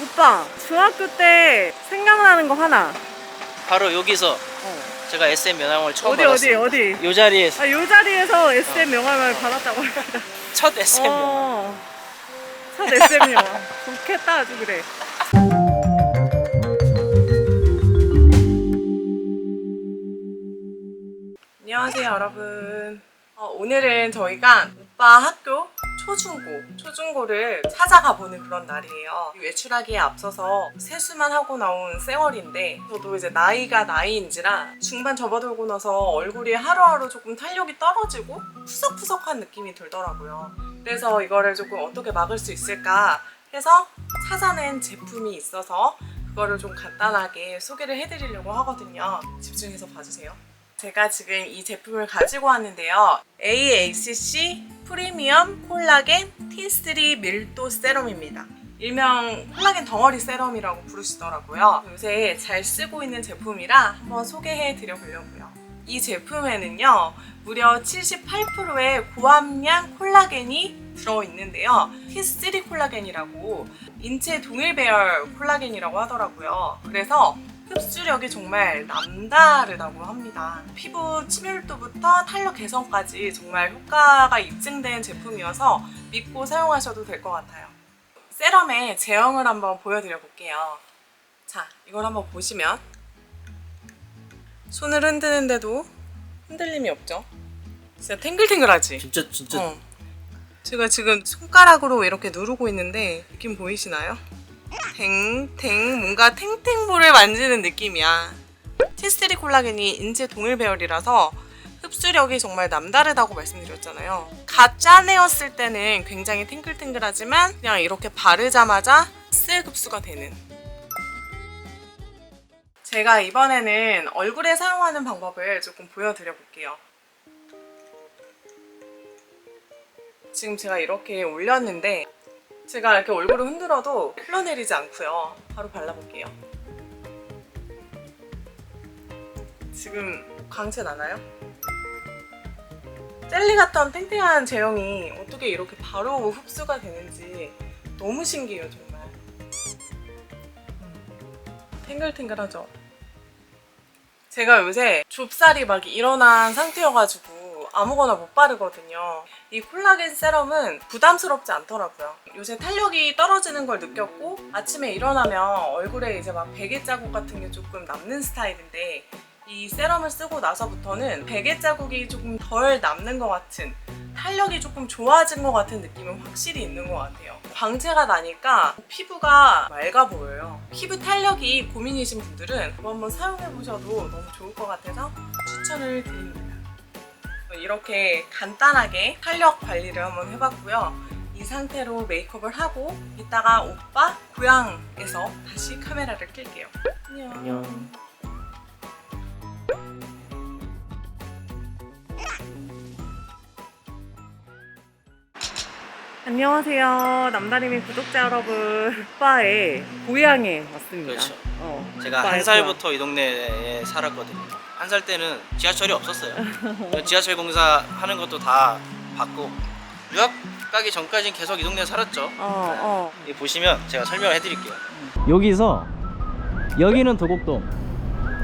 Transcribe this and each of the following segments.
오빠 중학교 때 생각나는 거 하나. 바로 여기서 어. 제가 SM 면허를 처음 어디 어디 받았어요. 어디? 이 자리에서 아, 요 자리에서 SM 명함을 받았다고 합니다. 첫 SM 면허. 어. 첫 SM 영화. 좋겠다 아주 그래. 안녕하세요 여러분. 어, 오늘은 저희가 오빠 학교 초중고, 초중고를 찾아가 보는 그런 날이에요. 외출하기에 앞서서 세수만 하고 나온 쌩얼인데 저도 이제 나이가 나이인지라 중반 접어들고 나서 얼굴이 하루하루 조금 탄력이 떨어지고 푸석푸석한 느낌이 들더라고요. 그래서 이거를 조금 어떻게 막을 수 있을까 해서 찾아낸 제품이 있어서 그거를 좀 간단하게 소개를 해드리려고 하거든요. 집중해서 봐주세요. 제가 지금 이 제품을 가지고 왔는데요. AHC 프리미엄 콜라겐 T3 밀도 세럼입니다. 일명 콜라겐 덩어리 세럼이라고 부르시더라고요. 요새 잘 쓰고 있는 제품이라 한번 소개해 드려 보려고요. 이 제품에는요, 무려 78%의 고함량 콜라겐이 들어있는데요. T3 콜라겐이라고 인체 동일 배열 콜라겐이라고 하더라고요. 그래서 흡수력이 정말 남다르다고 합니다. 피부 침혈도부터 탄력 개선까지 정말 효과가 입증된 제품이어서 믿고 사용하셔도 될 것 같아요. 세럼의 제형을 한번 보여드려 볼게요. 자, 이걸 한번 보시면 손을 흔드는데도 흔들림이 없죠? 진짜 탱글탱글하지? 진짜 진짜 어. 제가 지금 손가락으로 이렇게 누르고 있는데 느낌 보이시나요? 탱탱 뭔가 탱탱볼을 만지는 느낌이야. 티스테리 콜라겐이 인체 동일 배열이라서 흡수력이 정말 남다르다고 말씀드렸잖아요. 갓 짜내었을 때는 굉장히 탱글탱글하지만 그냥 이렇게 바르자마자 쓱 흡수가 되는 제가 이번에는 얼굴에 사용하는 방법을 조금 보여드려 볼게요. 지금 제가 이렇게 올렸는데 제가 이렇게 얼굴을 흔들어도 흘러내리지 않고요. 바로 발라볼게요. 지금 광채 나나요? 젤리 같던 탱탱한 제형이 어떻게 이렇게 바로 흡수가 되는지 너무 신기해요, 정말. 탱글탱글하죠? 제가 요새 좁쌀이 막 일어난 상태여가지고 아무거나 못 바르거든요. 이 콜라겐 세럼은 부담스럽지 않더라고요. 요새 탄력이 떨어지는 걸 느꼈고 아침에 일어나면 얼굴에 이제 막 베개 자국 같은 게 조금 남는 스타일인데 이 세럼을 쓰고 나서부터는 베개 자국이 조금 덜 남는 것 같은 탄력이 조금 좋아진 것 같은 느낌은 확실히 있는 것 같아요. 광채가 나니까 피부가 맑아 보여요. 피부 탄력이 고민이신 분들은 한번 사용해 보셔도 너무 좋을 것 같아서 추천을 드립니다. 이렇게 간단하게 탄력 관리를 한번 해봤고요. 이 상태로 메이크업을 하고 이따가 오빠 고향에서 다시 카메라를 킬게요. 안녕. 안녕. 안녕하세요. 남다리미 구독자 여러분. 오빠의 고향에 왔습니다. 그렇죠. 어, 제가 오빠의 한 살부터 이 동네에 살았거든요. 한 살 때는 지하철이 없었어요. 지하철 공사 하는 것도 다 받고 유학 가기 전까지는 계속 이 동네에 살았죠. 어, 어. 여기 보시면 제가 설명을 해드릴게요. 여기서 여기는 도곡동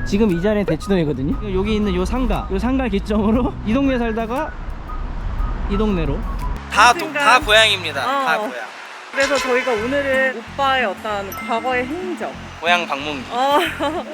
지금 이 자리는 대치동이거든요 여기 있는 요 상가 요 상가 기점으로 이 동네 살다가 이 동네로 다, 도, 언젠가- 다 고향입니다. 다 어. 고향. 그래서 저희가 오늘은 오빠의 어떤 과거의 행적. 고향 방문기. 어,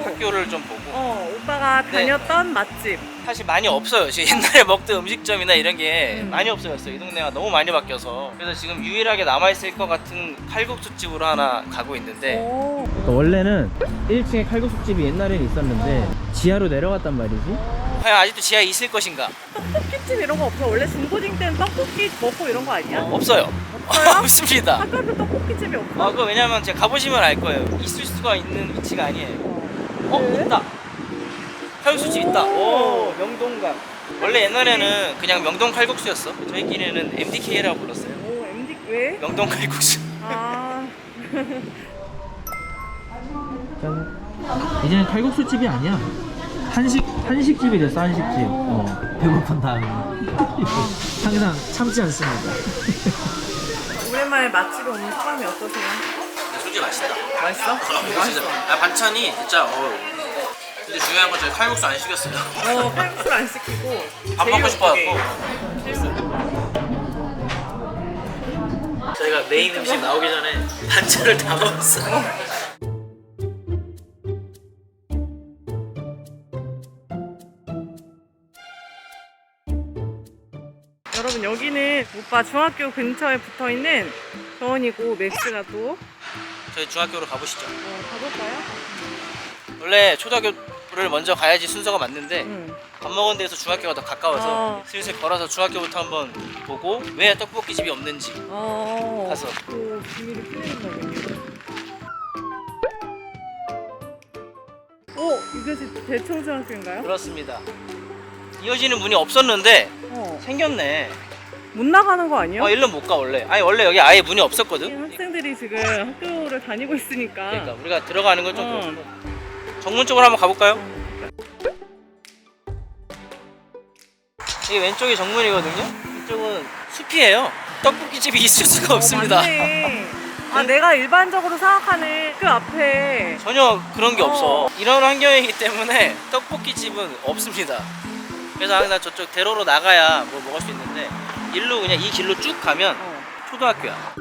학교를 좀 보고. 어 오빠가 네. 다녔던 맛집. 사실 많이 없어요. 지금 옛날에 먹던 음식점이나 이런 게 음. 많이 없어졌어요. 이 동네가 너무 많이 바뀌어서. 그래서 지금 유일하게 남아 있을 것 같은 칼국수 집으로 하나 가고 있는데 오. 그러니까 원래는 1층에 칼국수집이 옛날에는 있었는데 지하로 내려갔단 말이지 과연 아직도 지하에 있을 것인가? 떡볶이집 이런 거 없어. 원래 중고딩 때는 떡볶이 먹고 이런 거 아니야? 없어요. 없어요? 없습니다. 학교도 떡볶이집이 없어? 아, 그거 왜냐면 제가 가보시면 알 거예요. 있을 수가 있는 위치가 아니에요. 어, 네? 있다. 칼국수집 있다. 오. 오, 명동각. 원래 옛날에는 그냥 명동 칼국수였어. 저희끼리는 MDK라고 불렀어요. 오 MD 왜? 명동 칼국수. 아 이제는 칼국수 집이 아니야 한식 한식 집이 됐어 한식 집 어 배고픈 다음에 항상 참지 않습니다 오랜만에 맛집에 오는 소감이 어떠세요? 솔직히 맛있다. 맛있어? 이거 진짜. 아 반찬이 진짜 어. 근데 중요한 건 저희 칼국수 안 시켰어요. 어, 칼국수를 안 시키고 밥 먹고 싶어갖고. 필수. 저희가 메인 음식 나오기 전에 반찬을 다 먹었어요. 오빠 중학교 근처에 붙어 있는 병원이고 맥스가 또 저희 중학교로 가보시죠. 어, 가볼까요? 원래 초등학교를 먼저 가야지 순서가 맞는데 응. 밥 먹은 데에서 중학교가 더 가까워서 어. 슬슬 걸어서 중학교부터 한번 보고 왜 떡볶이 집이 없는지 어. 가서. 또 비밀이 풀리는 거군요. 오, 이것이 대청중학교인가요? 그렇습니다. 이어지는 문이 없었는데 어. 생겼네. 못 나가는 거 아니야? 어 일로 못 가 원래. 아니 원래 여기 아예 문이 없었거든. 학생들이 지금 학교를 다니고 있으니까. 그러니까 우리가 들어가는 건좀 어. 그렇고 정문 쪽으로 한번 가볼까요? 이게 왼쪽이 정문이거든요. 이쪽은 숲이에요. 떡볶이 집이 있을 수가 없습니다. 어, 맞네. 아, 내가 일반적으로 생각하는 그 앞에 전혀 그런 게 어. 없어. 이런 환경이기 때문에 떡볶이 집은 없습니다. 그래서 항상 저쪽 대로로 나가야 뭐 먹을 수 있는데 일로 그냥 이 길로 쭉 가면 어, 초등학교야.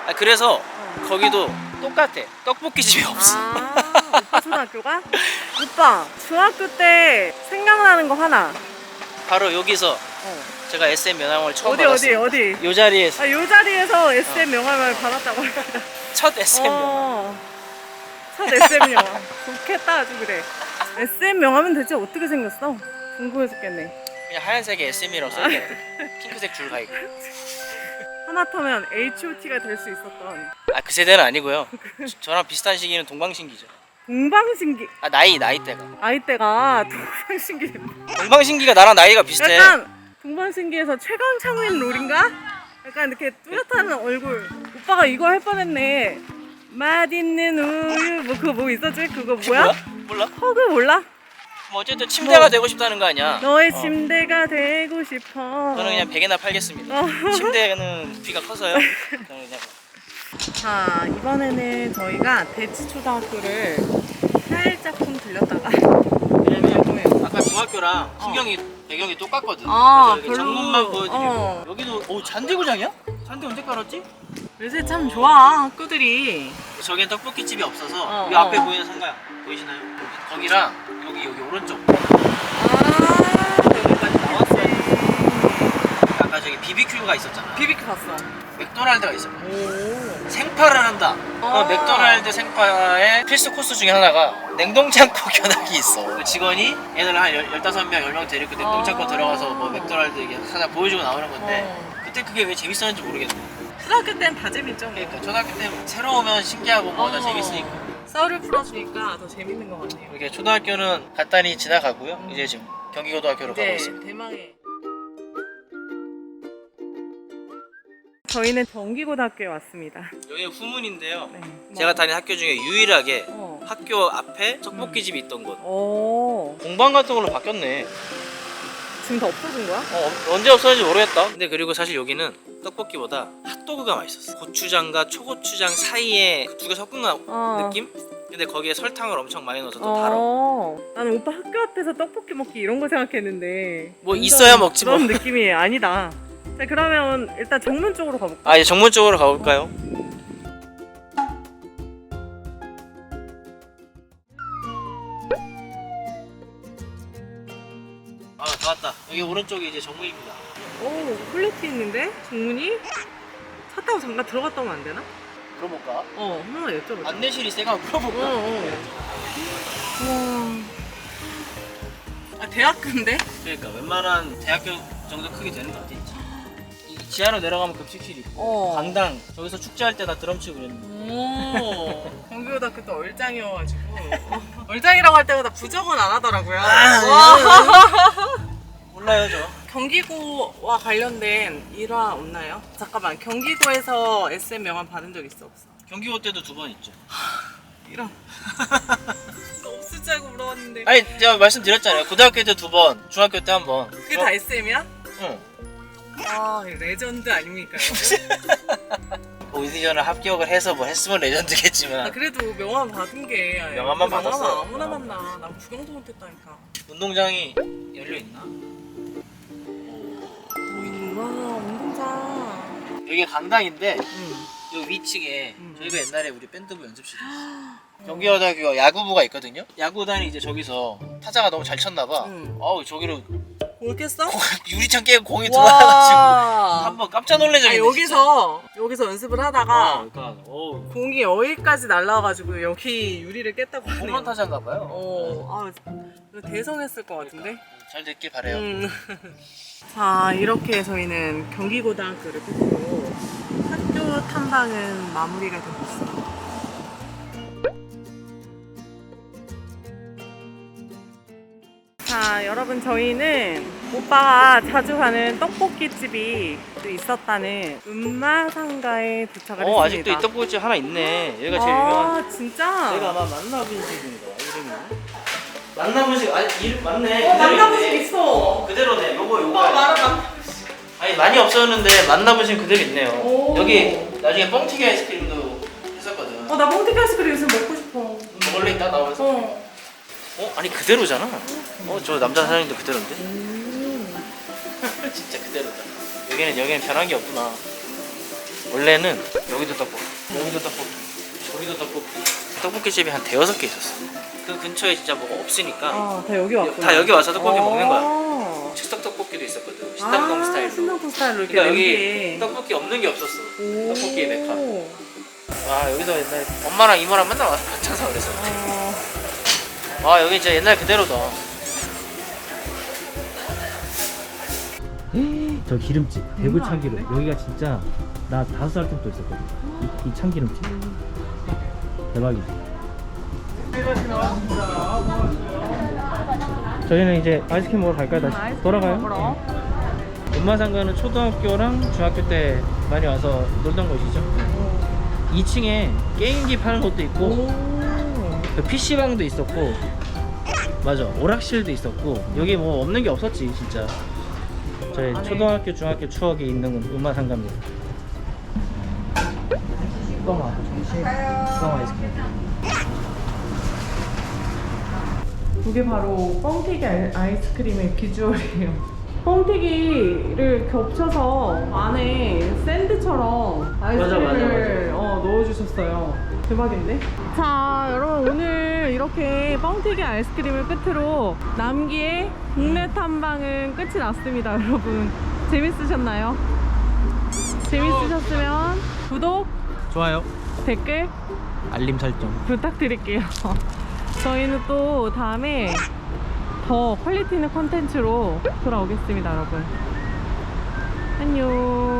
아 그래서 어. 거기도 똑같아. 떡볶이 집이 없어. 아, 오빠 초등학교가? 오빠, 중학교 때 생각나는 거 하나. 바로 여기서 어. 제가 SM 면허를 처음 어디, 어디, 받았어요. 어디? 이 자리에서 아, 요 자리에서 SM 명함을 받았다고 합니다. 첫 SM 면허. 어. 첫 SM 명함. 좋겠다, 아주 그래. SM 명함은 대체 어떻게 생겼어? 궁금해 죽겠네. 그냥 하얀색에 SM이라고 써있네. 핑크색 줄 가 있고. 하마터면 H.O.T.가 될 수 있었던 아 그 세대는 아니고요. 저- 저랑 비슷한 시기는 동방신기죠. 동방신기 아 나이 나이대가. 아이때가 동방신기 동방신기가 나랑 나이가 비슷해. 약간 동방신기에서 최강창민 롤인가? 약간 이렇게 뚜렷한 얼굴 오빠가 이거 할 뻔했네 맛있는 우유 뭐 그거 뭐 있었지? 그거 뭐야? 몰라? 허그 몰라? 뭐 어쨌든 침대가 뭐. 되고 싶다는 거 아니야. 너의 어. 침대가 되고 싶어 저는 그냥 베개나 팔겠습니다. 어. 침대는 부피가 커서요. 저는 그냥 자 이번에는 저희가 대치초등학교를 살짝쿵 들렸다가 왜냐면 아까 중학교랑 풍경이 배경이 똑같거든. 아, 그래서 이렇게 별로. 정문만 보여드리고 어. 여기도 오 잔디구장이야? 잔디 언제 깔았지? 요새 참 좋아 학교들이 저기엔 떡볶이 집이 없어서 어, 여기 어. 앞에 보이는 상가 보이시나요? 거기랑 여기 여기 오른쪽 아 여기까지 나왔어요. 아까 저기 BBQ가 있었잖아. 비비큐 봤어 맥도날드가. 오 생파를 한다. 아. 어, 맥도날드 생파의 필수 코스 중에 하나가 냉동창고 견학이 있어. 그 직원이 애들 한 15명, 10명 데리고 냉동창고 아. 들어가서 뭐 맥도날드 이게 하나 보여주고 나오는 건데 어. 그때 그게 왜 재밌었는지 모르겠네. 초등학교 때는 다 재밌죠 뭐. 그러니까 초등학교 때 새로 오면 신기하고 뭐다 어. 재밌으니까. 썰을 풀어주니까 더 재밌는 것 같네요 이렇게 초등학교는 간단히 지나가고요. 이제 지금 경기고등학교로 가고 이제 있습니다. 대망의 저희는 경기고등학교에 왔습니다 여기 후문인데요. 네. 제가 다닌 학교 중에 유일하게 어. 학교 앞에 떡볶이 집이 있던 곳. 오 공방 같은 걸로 바뀌었네. 지금 다 없어진 거야? 어, 언제 없어졌는지 모르겠다. 근데 그리고 사실 여기는 떡볶이보다 핫도그가 맛있었어. 고추장과 초고추장 사이에 그 두 개 섞은 거 어. 느낌? 근데 거기에 설탕을 엄청 많이 넣어서 또 달아. 어, 나는 오빠 학교 앞에서 떡볶이 먹기 이런 거 생각했는데 뭐 완전 있어야 먹지 뭐. 그런 느낌이 아니다 자 그러면 일단 정문 쪽으로 가볼까? 아 이제 정문 쪽으로 가볼까요? 아, 다 왔다. 여기 오른쪽이 이제 정문입니다. 오 플래티 있는데? 정문이? 차 타고 잠깐 들어갔다 오면 안 되나? 물어볼까? 어 한번 여쭤보자 안내실이 세가 물어볼까? 어, 어. 와. 아 대학교인데? 그러니까 웬만한 대학교 정도 크기 되는 것 같아. 이 지하로 내려가면 급식실 있고 어. 강당 저기서 축제할 때다 드럼 치고 그랬는데 오. 경기고등학교 또 얼짱이어가지고 얼짱이라고 할 때마다 부정은 안 하더라고요. 아, 와. 몰라요 저. 경기고와 관련된 일화 없나요? 잠깐만 경기고에서 SM 명함 받은 적 있어 없어? 경기고 때도 두 번 있죠. 이런 없을 줄 알고 물어봤는데 아니 제가 말씀드렸잖아요. 고등학교 때 두 번, 중학교 때 한 번. 그게 다 SM이야? 응. 아 레전드 아닙니까? 오디션을 합격을 해서 뭐 했으면 레전드겠지만 아 그래도 명함 받은 게 명함만 그 명함 받았어. 아무나 어. 만나. 난 구경도 못했다니까. 운동장이 열려 있나? 와 운동장. 여기 강당인데 응. 요 위층에 음. 저희가 옛날에 우리 밴드부 연습실이 있었어. 경기여대학교 야구부가 있거든요. 야구단이 이제 저기서 타자가 너무 잘 쳤나 봐. 음. 아우 저기로 뭘 깼어? 유리창 깨고 공이 들어와가지고 와. 한번 깜짝 아, 있네. 여기서 여기서 연습을. 하다가 어, 그러니까 어우 공이 여기까지 날라와가지고 여기 유리를 깼다고 하네요. 홈런 타자인가 봐요. 어, 아, 대성했을 것 같은데. 잘 됐길 바래요. 음. 자, 이렇게 저희는 경기고등학교를 끝으로 학교 탐방은 마무리가 되고 있습니다. 자, 여러분 저희는 오빠가 자주 가는 떡볶이 집이 또 있었다는 음마상가에 도착을 어 했습니다. 아직도 이 떡볶이집 하나 있네. 여기가 제일 유명한. 아, 진짜? 내가 아마 이름이. 만나본 집 아니 이름 맞네. 어, 그대로 만나본 있네. 집 있어. 어, 그대로네. 요거 요거. 오빠 말아봐. 아니 많이 없었는데 만나본 집 그대로 있네요. 오. 여기 나중에 뻥튀기 아이스크림도 했었거든. 어, 나 몽테키 아이스크림 요새 먹고 싶어. 먹을래 있다 나오면서. 어. 어 아니 그대로잖아. 어 저 남자 사장님도 그대로인데. 진짜 그대로다. 여기는 여기는 변한 게 없구나. 원래는 여기도 떡볶이, 여기도 떡볶이, 저기도 떡볶이. 떡볶이 집이 한 대여섯 개 있었어. 그 근처에 진짜 뭐가 없으니까 아, 다 여기 왔구나. 다 여기 와서 떡볶이 먹는 거야. 즉석 떡볶이도 있었거든. 신당동 아, 스타일로. 신당동 스타일로 이렇게 그러니까 여기. 떡볶이 없는 게 없었어. 오. 떡볶이의 메카. 아 여기서 옛날 엄마랑 이모랑 맨날 와서 반찬 사 그랬어. 어, 아 여기 진짜 옛날 그대로다. 저 기름집. 대구 참기름. 아닌데? 여기가 진짜 나 다섯 살 때부터 있었거든. 이, 이 참기름집. 대박이지. 저희는 이제 아이스크림 먹으러 갈까요? 다시 돌아가요? 음마상가는 초등학교랑 중학교 때 많이 와서 놀던 곳이죠. 2층에 게임기 파는 곳도 있고 오. 그 PC방도 있었고 맞아 오락실도 있었고 여기 뭐 없는 게 없었지 진짜 저희 안에. 초등학교 중학교 추억이 있는 음악 상가입니다 뻥아 정신 뻥 아이스크림 이게 바로 뻥튀기 아이- 아이스크림의 비주얼이에요. 뻥튀기를 겹쳐서 안에 샌드처럼 아이스크림을 맞아, 어, 넣어주셨어요. 대박인데? 자, 여러분 오늘 이렇게 뻥튀기 아이스크림을 끝으로 남기의 국내 탐방은 끝이 났습니다, 여러분. 재밌으셨나요? 재밌으셨으면 구독, 좋아요 댓글 알림 설정 부탁드릴게요. 저희는 또 다음에 더 퀄리티 있는 콘텐츠로 돌아오겠습니다, 여러분. 안녕.